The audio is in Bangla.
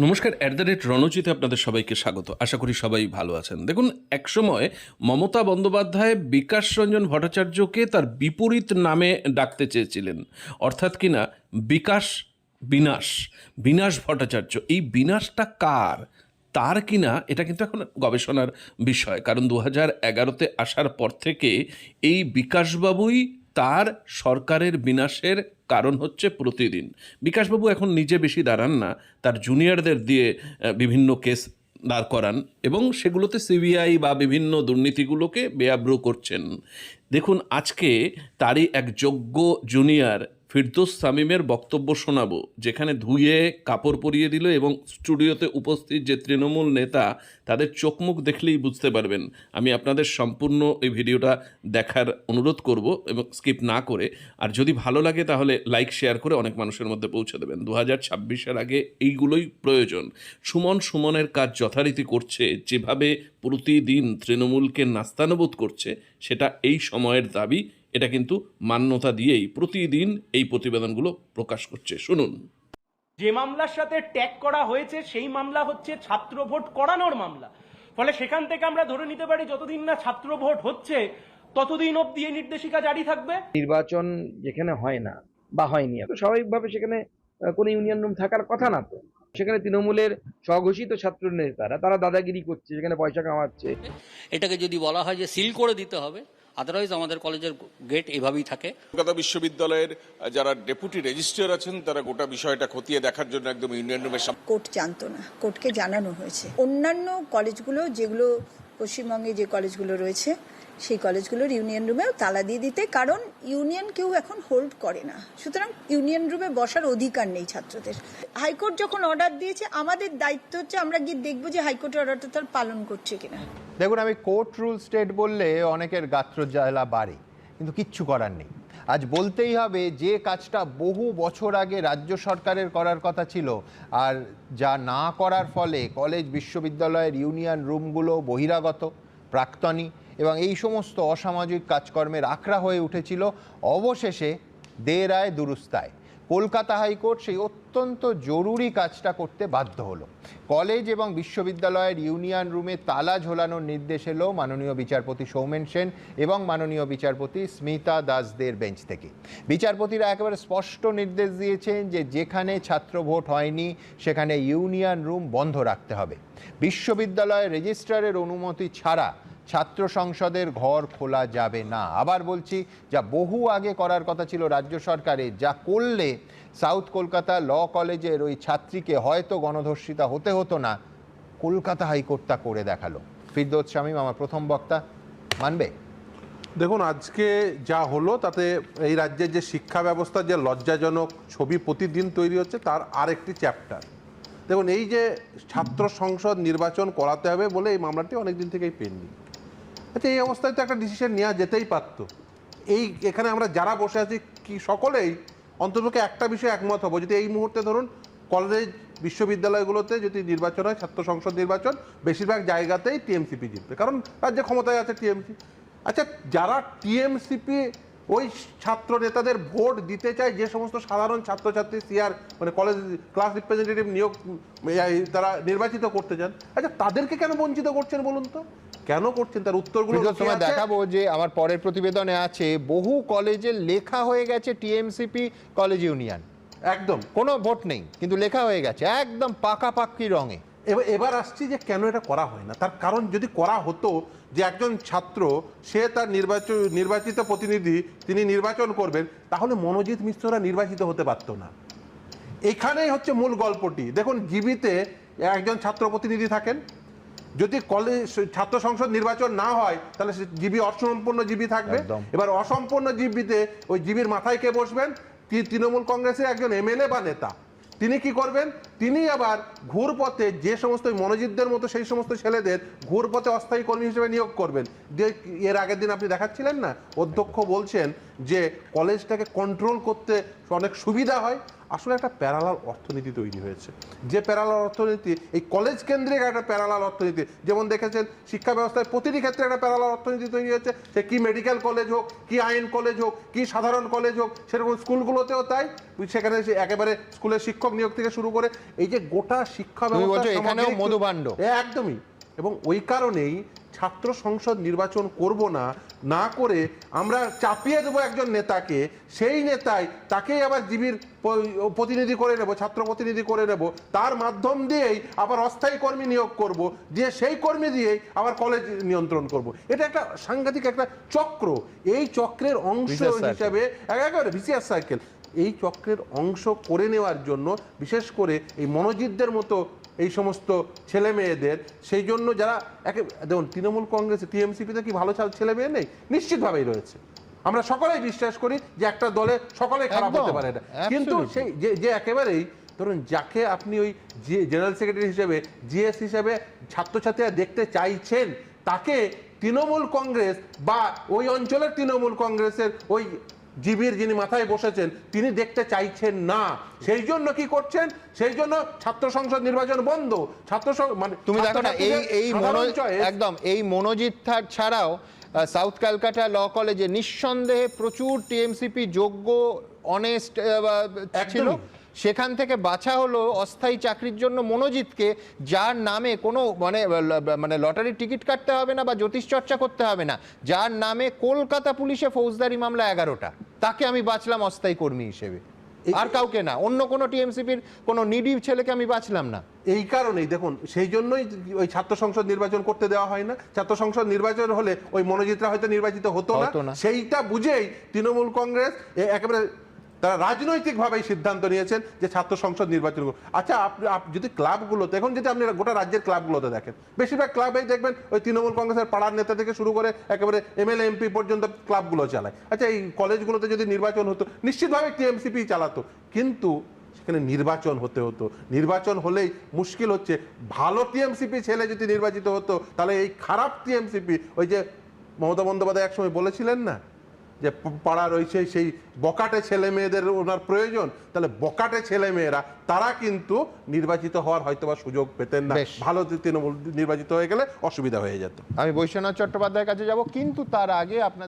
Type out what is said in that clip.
নমস্কার অ্যাট দ্য রেট রণজিতে আপনাদের সবাইকে স্বাগত। আশা করি সবাই ভালো আছেন। দেখুন, একসময় মমতা বন্দ্যোপাধ্যায় বিকাশ রঞ্জন ভট্টাচার্যকে তার বিপরীত নামে ডাকতে চেয়েছিলেন। অর্থাৎ কিনা বিকাশ, বিনাশ বিনাশ ভট্টাচার্য। এই বিনাশটা কার? তার কিনা এটা কিন্তু এখন গবেষণার বিষয়। কারণ দু হাজার এগারোতে আসার পর থেকে এই বিকাশবাবুই তার সরকারের বিনাশের কারণ হচ্ছে প্রতিদিন। বিকাশবাবু এখন নিজে বেশি দাঁড়ান না, তার জুনিয়রদের দিয়ে বিভিন্ন কেস দাঁড় করান এবং সেগুলোতে সিবিআই বা বিভিন্ন দুর্নীতিগুলোকে বেয়াব্রু করছেন। দেখুন, আজকে তারই এক যোগ্য জুনিয়র ফিরদোস সামিমের বক্তব্য শোনাবো, যেখানে ধুয়ে কাপড় পরিয়ে দিল এবং স্টুডিওতে উপস্থিত যে তৃণমূল নেতা, তাদের চোখ মুখ দেখলেই বুঝতে পারবেন। আমি আপনাদের সম্পূর্ণ এই ভিডিওটা দেখার অনুরোধ করব এবং স্কিপ না করে। আর যদি ভালো লাগে তাহলে লাইক, শেয়ার করে অনেক মানুষের মধ্যে পৌঁছে দেবেন। দু হাজার ছাব্বিশের আগে এইগুলোই প্রয়োজন। সুমন সুমনের কাজ যথারীতি করছে, যেভাবে প্রতিদিন তৃণমূলকে নাস্তানুবোধ করছে, সেটা এই সময়ের দাবি। এটা কিন্তু মান্যতা দিয়েই প্রতিদিন এই প্রতিবেদনগুলো প্রকাশ করছে। শুনুন। যে মামলার সাথে ট্যাগ করা হয়েছে সেই মামলা হচ্ছে ছাত্র ভোট করানোর মামলা। ফলে সেখান থেকে আমরা ধরে নিতে পারি যতদিন না ছাত্র ভোট হচ্ছে ততদিন অব্দি এই নির্দেশিকা জারি থাকবে। নির্বাচন যেখানে হয় না বা হয়নি। তো স্বাভাবিকভাবে সেখানে কোনো ইউনিয়ন রুম থাকার কথা না তো। সেখানে তৃণমূলের স্বঘোষিত ছাত্র নেতারা তারা দাদাগিরি করছে সেখানে পয়সা কামাচ্ছে। এটাকে যদি বলা হয় যে সিল করে দিতে হবে আদারওয়াইজ আমাদের কলেজের গেট এভাবেই থাকে। কলকাতা বিশ্ববিদ্যালয়ের যারা ডেপুটি রেজিস্ট্রার আছেন তারা গোটা বিষয়টা খতিয়ে দেখার জন্য একদম ইউনিয়ন রুমের সামনে কোর্ট জানতো না। কোর্টকে জানানো হয়েছে। অন্যান্য কলেজগুলো যেগুলো পশ্চিমবঙ্গে যে কলেজগুলো রয়েছে সেই কলেজগুলোর ইউনিয়ন রুমেও তালা দিয়ে দিতে, কারণ ইউনিয়ন কেউ এখন হোল্ড করে না। সুতরাং ইউনিয়ন রুমে বসার অধিকার নেই ছাত্রদের। হাইকোর্ট যখন অর্ডার দিয়েছে, আমাদের দায়িত্ব হচ্ছে আমরা গিয়ে দেখব যে হাইকোর্টের অর্ডারটা তার পালন করছে কিনা। দেখুন, আমি কোর্ট রুল স্টেট বললে অনেকের গাত্র জ্বালা বাড়ে, কিন্তু কিচ্ছু করার নেই। আজ বলতেই হবে, যে কাজটা বহু বছর আগে রাজ্য সরকারের করার কথা ছিল, আর যা না করার ফলে কলেজ, বিশ্ববিদ্যালয়ের ইউনিয়ন রুমগুলো বহিরাগত। প্রাক্তনী এবং এই সমস্ত অসামাজিক কাজকর্মের আখড়া হয়ে উঠেছিল অবশেষে দে রায় দুরুস্তায়। কলকাতা হাইকোর্ট সেই অত্যন্ত জরুরি কাজটা করতে বাধ্য হলো। কলেজ এবং বিশ্ববিদ্যালয়ের ইউনিয়ন রুমে তালা ঝোলানোর নির্দেশ এলো মাননীয় বিচারপতি সৌমেন সেন এবং মাননীয় বিচারপতি স্মিতা দাসদের বেঞ্চ থেকে। বিচারপতিরা একেবারে স্পষ্ট নির্দেশ দিয়েছেন যে যেখানে ছাত্র ভোট হয়নি, সেখানে ইউনিয়ন রুম বন্ধ রাখতে হবে। বিশ্ববিদ্যালয়ের রেজিস্ট্রারের অনুমতি ছাড়া ছাত্র সংসদের ঘর খোলা যাবে না। আবার বলছি, যা বহু আগে করার কথা ছিল রাজ্য সরকারের যা করলে সাউথ কলকাতা ল কলেজের ওই ছাত্রীকে হয়তো গণধর্ষিতা হতে হতো না, কলকাতা হাইকোর্ট তা করে দেখাল। ফিরদৌস শামীম, আমার প্রথম বক্তা, মানবে? দেখুন, আজকে যা হলো, তাতে এই রাজ্যের যে শিক্ষা ব্যবস্থার যে লজ্জাজনক ছবি প্রতিদিন তৈরি হচ্ছে, তার আরেকটি চ্যাপ্টার। দেখুন, এই যে ছাত্র সংসদ নির্বাচন করাতে হবে বলে এই মামলাটি অনেক দিন থেকেই পেন্ডিং। আচ্ছা এই অবস্থায় তো একটা ডিসিশন নেওয়া যেতেই পারতো। এই এখানে আমরা যারা বসে আছি, কি সকলেই অন্ততপক্ষে একটা বিষয়ে একমত হব। যদি এই মুহূর্তে ধরুন কলেজ বিশ্ববিদ্যালয়গুলোতে যদি নির্বাচন হয়, ছাত্র সংসদ নির্বাচন, বেশিরভাগ জায়গাতেই টিএমসিপি জিতবে। কারণ রাজ্যে ক্ষমতায় আছে টিএমসি আচ্ছা যারা টিএমসিপি ওই ছাত্র নেতাদের ভোট দিতে চায় যে সমস্ত সাধারণ ছাত্রছাত্রী সিআর মানে কলেজ ক্লাস রিপ্রেজেন্টেটিভ নিয়োগ তারা নির্বাচিত করতে চান। আচ্ছা তাদেরকে কেন বঞ্চিত করছেন বলুন তো? কেন করছেন? তার উত্তরগুলো তোমায় দেখাবো যে আমার পরের প্রতিবেদনে আছে বহু কলেজে লেখা হয়ে গেছে টিএমসিপি কলেজ ইউনিয়ন। একদম। কোনো ভোট নেই কিন্তু লেখা হয়ে গেছে একদম পাকাপাকি রঙে। এবার এবার আসছি যে কেন এটা করা হয় না? তার কারণ যদি করা হতো যে একজন ছাত্র সে তার নির্বাচন নির্বাচিত প্রতিনিধি তিনি নির্বাচন করবেন তাহলে মনোজিৎ মিশ্ররা নির্বাচিত হতে পারতো না। এখানেই হচ্ছে মূল গল্পটি। দেখুন জিবিতে একজন ছাত্র প্রতিনিধি থাকেন। যদি কলেজ ছাত্র সংসদ নির্বাচন না হয় তাহলে সে জিবি অসম্পূর্ণ জিবি থাকবে। এবার অসম্পূর্ণ জিবিতে ওই জিবির মাথায় কে বসবেন? তৃণমূল কংগ্রেসের একজন এমএলএ বা নেতা। তিনি কি করবেন? তিনি আবার ঘুরপথে যে সমস্ত মনোজিতদের মতো সেই সমস্ত ছেলেদের ঘুরপথে অস্থায়ী কর্মী হিসেবে নিয়োগ করবেন। যে এর আগের দিন আপনি দেখাচ্ছিলেন না? অধ্যক্ষ বলছেন যে কলেজটাকে কন্ট্রোল করতে অনেক সুবিধা হয়। আসলে একটা প্যারালাল অর্থনীতি তৈরি হয়েছে। যে প্যারালাল অর্থনীতি এই কলেজ কেন্দ্রিক একটা প্যারালাল অর্থনীতি। যেমন দেখেছেন শিক্ষা ব্যবস্থায় প্রতিটি ক্ষেত্রে একটা প্যারালাল অর্থনীতি তৈরি হয়েছে। সে কি মেডিকেল কলেজ হোক কি আইন কলেজ হোক কি সাধারণ কলেজ হোক সেরকম স্কুলগুলোতেও তাই। সেখানে সে একেবারে স্কুলের শিক্ষক নিয়োগ থেকে শুরু করে এই যে গোটা শিক্ষা ব্যবস্থা। একদমই। এবং ওই কারণেই ছাত্র সংসদ নির্বাচন করব না না করে আমরা চাপিয়ে দেবো একজন নেতাকে সেই নেতাই তাকেই আবার জিবির প্রতিনিধি করে নেব ছাত্র প্রতিনিধি করে নেব। তার মাধ্যম দিয়েই আবার অস্থায়ী কর্মী নিয়োগ করব দিয়ে সেই কর্মী দিয়েই আবার কলেজ নিয়ন্ত্রণ করব। এটা একটা সাংঘাতিক একটা চক্র। এই চক্রের অংশ. হিসাবে একেবারে ভিসিআর সাইকেল এই চক্রের অংশ করে নেওয়ার জন্য বিশেষ করে এই মনোজিতদের মতো এই সমস্ত ছেলে মেয়েদের সেই জন্য যারা একে দেখুন তৃণমূল কংগ্রেস টিএমসিপিতে কি ভালো ছেলে মেয়ে নেই? নিশ্চিতভাবেই রয়েছে। আমরা সকলেই বিশ্বাস করি যে একটা দলে সকলে খারাপ হতে পারে এটা কিন্তু সেই যে যে একেবারেই ধরুন যাকে আপনি ওই জেনারেল সেক্রেটারি হিসেবে জিএস হিসেবে ছাত্রছাত্রীরা দেখতে চাইছেন তাকে তৃণমূল কংগ্রেস বা ওই অঞ্চলের তৃণমূল কংগ্রেসের ওই জিবির যিনি মাথায় বসেছেন তিনি দেখতে চাইছেন না। সেই জন্য কি করছেন? সেই জন্য ছাত্র সংসদ নির্বাচন বন্ধ। ছাত্র মানে তুমি দেখো না এই এই একদম এই মনোজিৎ থার ছাড়াও সাউথ ক্যালকাটা ল কলেজে নিঃসন্দেহে প্রচুর টিএমসিপি যোগ্য অনেস্ট ছিল। সেখান থেকে বাছা হলো অস্থায়ী চাকরির জন্য মনোজিৎকে যার নামে কোনো মানে মানে লটারির টিকিট কাটতে হবে না বা জ্যোতিষ চর্চা করতে হবে না। যার নামে কলকাতা পুলিশে ফৌজদারি মামলা এগারোটা। তাকে আমি বাঁচলাম অস্থায়ী কর্মী হিসেবে। আর কাউকে না। অন্য কোনো টিএমসিপির কোনো নিডি ছেলেকে আমি বাঁচলাম না। এই কারণেই দেখুন সেই জন্যই ওই ছাত্র সংসদ নির্বাচন করতে দেওয়া হয় না। ছাত্র সংসদ নির্বাচন হলে ওই মনোজিতরা হয়তো নির্বাচিত হতো। না। সেইটা বুঝেই তৃণমূল কংগ্রেস একেবারে তারা রাজনৈতিকভাবেই সিদ্ধান্ত নিয়েছেন যে ছাত্র সংসদ নির্বাচন আচ্ছা আপনি যদি ক্লাবগুলোতে, এখন যদি আপনি গোটা রাজ্যের ক্লাবগুলোতে দেখেন, বেশিরভাগ ক্লাবেই দেখবেন ওই তৃণমূল কংগ্রেসের পাড়ার নেতা থেকে শুরু করে একেবারে এমএলএ, এমপি পর্যন্ত ক্লাবগুলো চালায়। আচ্ছা এই কলেজগুলোতে যদি নির্বাচন হতো, নিশ্চিতভাবে টিএমসিপি চালাতো। কিন্তু সেখানে নির্বাচন হতে হতো। নির্বাচন হলেই মুশকিল হচ্ছে। ভালো টিএমসিপি ছেলে যদি নির্বাচিত হতো, তাহলে এই খারাপ টিএমসিপি, ওই যে মমতা বন্দ্যোপাধ্যায় একসময় বলেছিলেন না? যে পাড়া রয়েছে সেই বকাটে ছেলে মেয়েদের ওনার প্রয়োজন তাহলে বকাটে ছেলে মেয়েরা তারা কিন্তু নির্বাচিত হওয়ার হয়তো বা সুযোগ পেতেন না। ভালো তৃণমূল নির্বাচিত হয়ে গেলে অসুবিধা হয়ে যেত। আমি বৈশ্বনাথ চট্টোপাধ্যায়ের কাছে যাব কিন্তু তার আগে আপনার